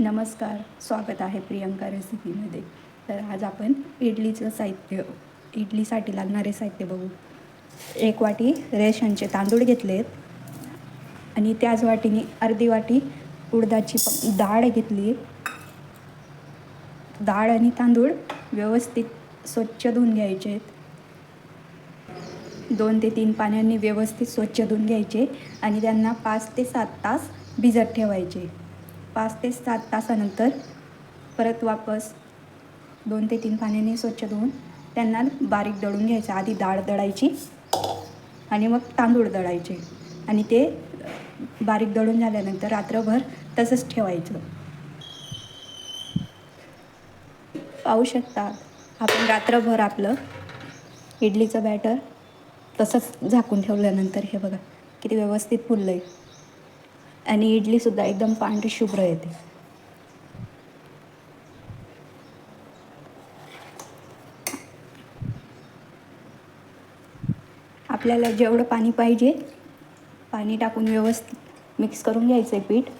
नमस्कार स्वागत आहे प्रियंका रेसिपीमध्ये. तर आज आपण इडलीचं साहित्य इडलीसाठी लागणारे साहित्य बघू. एक वाटी रेशनचे तांदूळ घेतलेत आणि त्याच वाटीने अर्धी वाटी उडदाची प डाळ घेतली डाळ आणि तांदूळ व्यवस्थित स्वच्छ धुवून घ्यायचे आहेत. दोन ते तीन पाण्याने व्यवस्थित स्वच्छ धुवून घ्यायचे आणि त्यांना पाच ते सात तास भिजत ठेवायचे. पाच ते सात तासानंतर परत वापस दोन ते तीन पाण्याने स्वच्छ धुवून त्यांना बारीक दळून घ्यायचं. आधी डाळ दळायची आणि मग तांदूळ दळायचे. आणि ते बारीक दळून झाल्यानंतर रात्रभर तसंच ठेवायचं. पाहू शकता आपण रात्रभर आपलं इडलीचं बॅटर तसंच झाकून ठेवल्यानंतर हे बघा किती व्यवस्थित फुललं आहे आणि इडलीसुद्धा एकदम पांढरी शुभ्र येते. आपल्याला जेवढं पाणी पाहिजे पाणी टाकून व्यवस्थित मिक्स करून घ्यायचं आहे पीठ.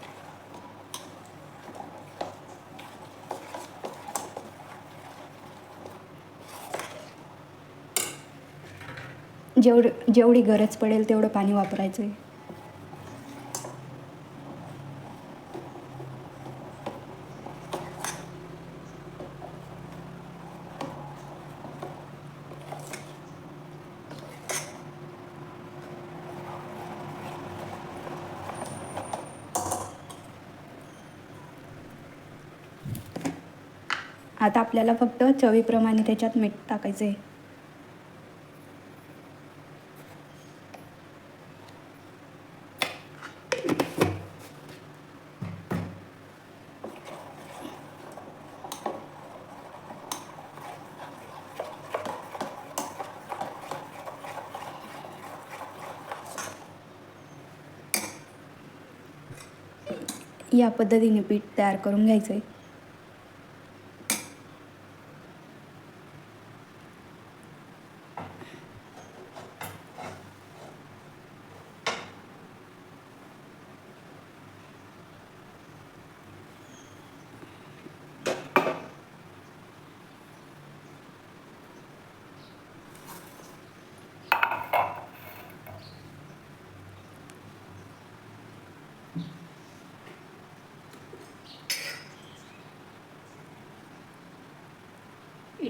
जेवढ जेवढी गरज पडेल तेवढं पाणी वापरायचं आहे आता आपल्याला फक्त चवीप्रमाणे त्याच्यात मीठ टाकायचं आहे या पद्धतीने पीठ तयार करून घ्यायचं आहे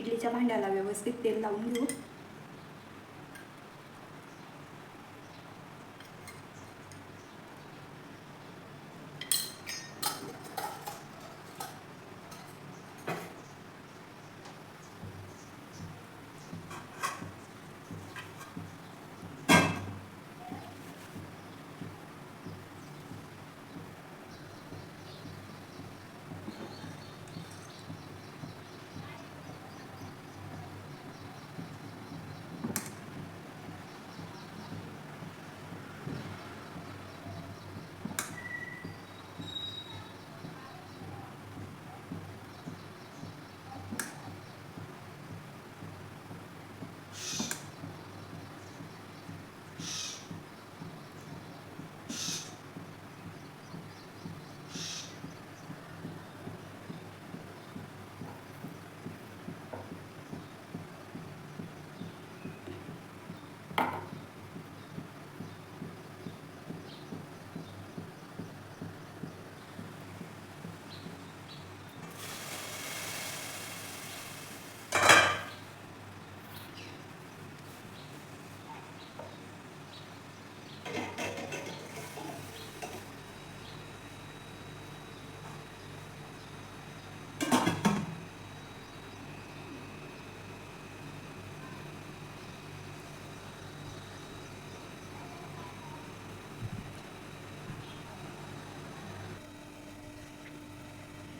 इडलीच्या भांड्याला व्यवस्थित तेल लावून घेऊ.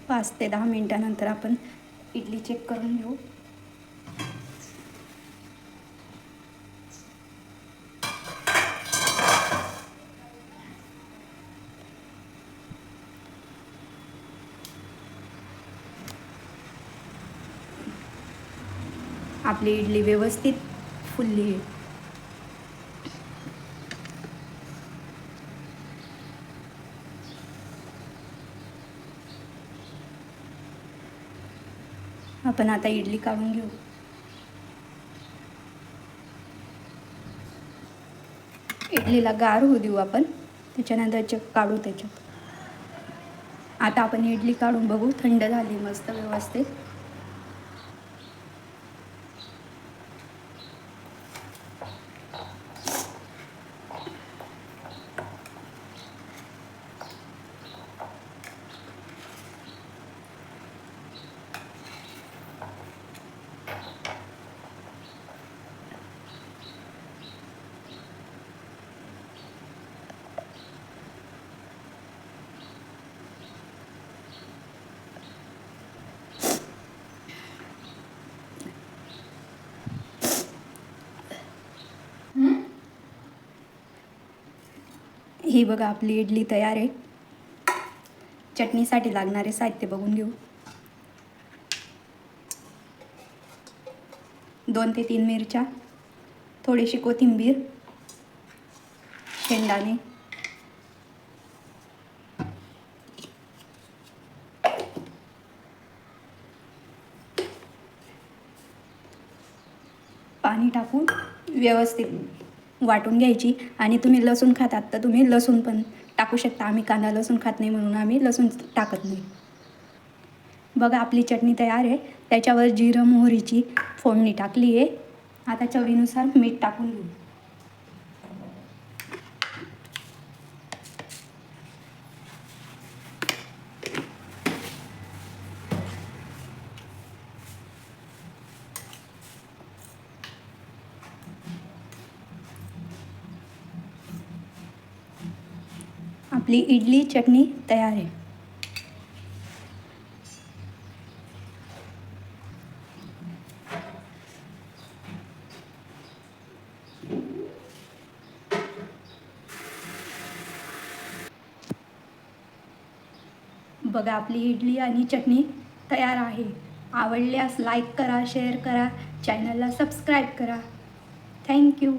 पाच ते दहा मिनटानंतर आपण इडली चेक करून घेऊ. आपली इडली व्यवस्थित फुलली. आपण आता इडली काढून घेऊ. इडलीला गार होऊ देऊ आपण. त्याच्यानंतर चक काढू त्याच्यात. आता आपण इडली काढून बघू. थंड झाली मस्त व्यवस्थित. ही बघा आपली इडली तयार आहे. चटणीसाठी लागणारे साहित्य बघून घेऊ. दोन ते तीन मिरच्या थोडीशी कोथिंबीर शेंगदाणे. पाणी टाकून व्यवस्थित वाटून घ्यायची आणि तुम्ही लसूण खातात तर तुम्ही लसूण पण टाकू शकता. आम्ही कांदा लसूण खात नाही म्हणून आम्ही लसूण टाकत नाही. बघा आपली चटणी तयार आहे. त्याच्यावर जिरं मोहरीची फोडणी टाकली आहे आता चवीनुसार मीठ टाकून घेऊ. आपली इडली चटणी तयार आहे. बघा आपली इडली आणि चटणी तयार आहे. आवडल्यास लाईक करा शेअर करा चॅनलला सबस्क्राईब करा. थँक्यू